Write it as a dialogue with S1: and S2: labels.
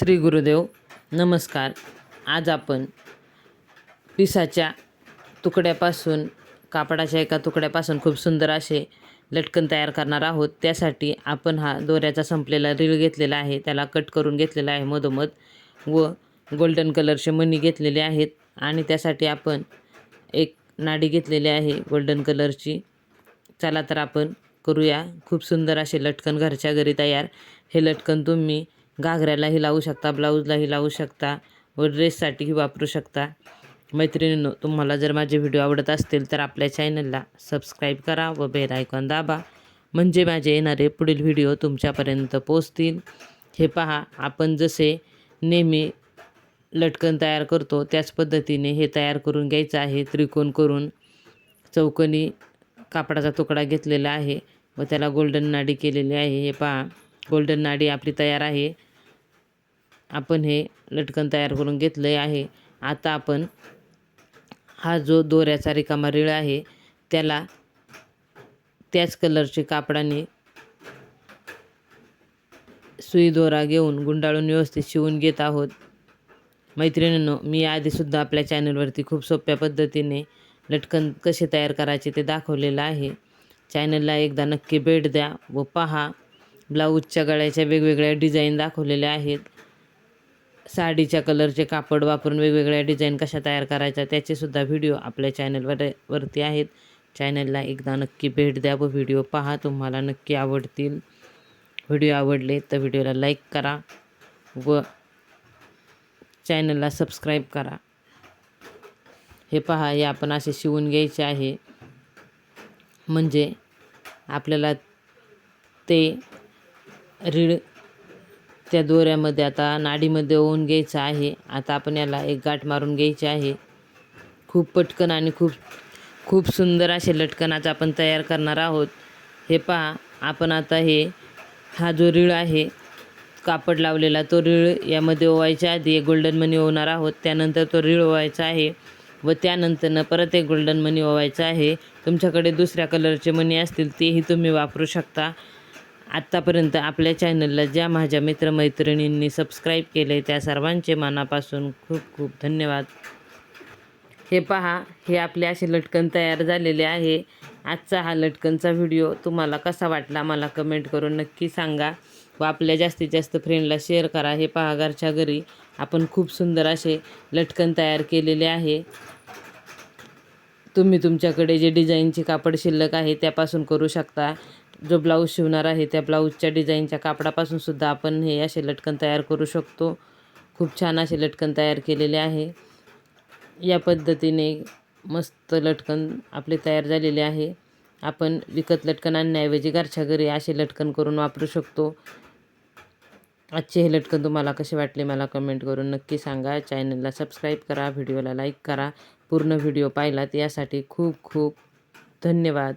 S1: श्री गुरुदेव नमस्कार. आज आपण पिसाच्या तुकड्यापासून कापडाच्या एका तुकड्यापासून खूप सुंदर असे लटकन तयार करणार आहोत. त्यासाठी आपण हा दोऱ्याचा संपलेला रीळ घेतलेला आहे. त्याला कट करून घेतलेला आहे मधोमध. व गोल्डन कलरचे मणी घेतलेले आहेत. आणि त्यासाठी आपण एक नाडी घेतलेली आहे गोल्डन कलरची चला तर आपण करूया. खूप सुंदर असे लटकन घरच्या घरी तयार. हे लटकन तुम्ही घागऱ्यालाही लावू शकता ब्लाऊजलाही लावू शकता व ड्रेससाठीही वापरू शकता. मैत्रिणींनो तुम्हाला जर माझे व्हिडिओ आवडत असतील तर आपल्या चॅनलला सबस्क्राईब करा व बेल आयकॉन दाबा. म्हणजे माझे येणारे पुढील व्हिडिओ तुमच्यापर्यंत पोचतील हे पहा आपण जसे नेहमी लटकन तयार करतो त्याच पद्धतीने हे तयार करून घ्यायचं आहे. त्रिकोण करून चौकोनी कापडाचा तुकडा घेतलेला आहे व त्याला गोल्डन नाडी केलेली आहे. हे पहा गोल्डन नाडी आपली तयार आहे. आपण हे लटकन तयार करून घेतले आहे. आता आपण हा जो दोऱ्याचा रिकामा रीळ आहे त्याला त्याच कलरचे कापडाने सुई दोरा घेऊन गुंडाळून व्यवस्थित शिवून घेत आहोत. मैत्रिणींनो मी आधीसुद्धा आपल्या चॅनलवरती खूप सोप्या पद्धतीने लटकन कसे तयार करायचे ते दाखवलेलं आहे. चॅनलला एकदा नक्की भेट द्या व पहा. ब्लाऊजच्या गळ्याच्या वेगवेगळ्या डिझाईन दाखवलेल्या आहेत. साडीच्या कलरचे कापड वापरून वेगवेगळ्या डिझाईन कशा तयार करायच्या त्याचेसुद्धा व्हिडिओ आपल्या चॅनलवर वरती आहेत. चॅनलला एकदा नक्की भेट द्या व व्हिडिओ पहा तुम्हाला नक्की आवडतील. व्हिडिओ आवडले तर व्हिडिओला लाईक करा व चॅनलला सबस्क्राईब करा. हे पहा हे आपण असे शिवून घ्यायचे आहे. म्हणजे आपल्याला ते रीड त्या दोऱ्यामध्ये आता नाडीमध्ये ओवून घ्यायचं आहे. आता आपण याला एक गाठ मारून घ्यायची आहे. खूप पटकन आणि खूप खूप सुंदर असे लटकनाचं आपण तयार करणार आहोत. हे पहा आपण आता हे हा जो रीळ आहे कापड लावलेला तो रीळ यामध्ये ओवायच्या आधी एक गोल्डन मनी ओवणार आहोत. त्यानंतर तो रीळ ओवायचा आहे व त्यानंतरनं परत एक गोल्डन मनी ओवायचा आहे. तुमच्याकडे दुसऱ्या कलरचे मनी असतील तेही तुम्ही वापरू शकता. आत्तापर्यंत आपल्या चॅनलला ज्या माझ्या मित्रमैत्रिणींनी सबस्क्राईब केले त्या सर्वांचे मनापासून खूप खूप धन्यवाद. हे पहा हे आपले असे लटकन तयार झालेले आहे. आजचा हा लटकनचा व्हिडिओ तुम्हाला कसा वाटला मला कमेंट करून नक्की सांगा. व आपल्या जास्तीत जास्त फ्रेंडला शेअर करा. हे पहा घरच्या घरी आपण खूप सुंदर असे लटकन तयार केलेले आहे. तुम्ही तुमच्याकडे जे डिझाईनचे कापड शिल्लक आहे त्यापासून करू शकता. जो ब्लाऊज शिवणार आहे त्या ब्लाऊजच्या डिझाईनच्या कापडापासून सुद्धा आपण हे असे लटकन तयार करू शकतो. खूप छान असे लटकन तयार केलेले आहे. या पद्धतीने मस्त लटकन आपले तयार झालेले आहे. आपण विकत लटकन आणण्याऐवजी घरच्या घरी असे लटकन करून वापरू शकतो. आजचे हे लटकन तुम्हाला कसे वाटले मला कमेंट करून नक्की सांगा. चॅनलला सबस्क्राईब करा व्हिडिओला लाईक करा. पूर्ण व्हिडिओ पाहिलात यासाठी खूप खूप धन्यवाद.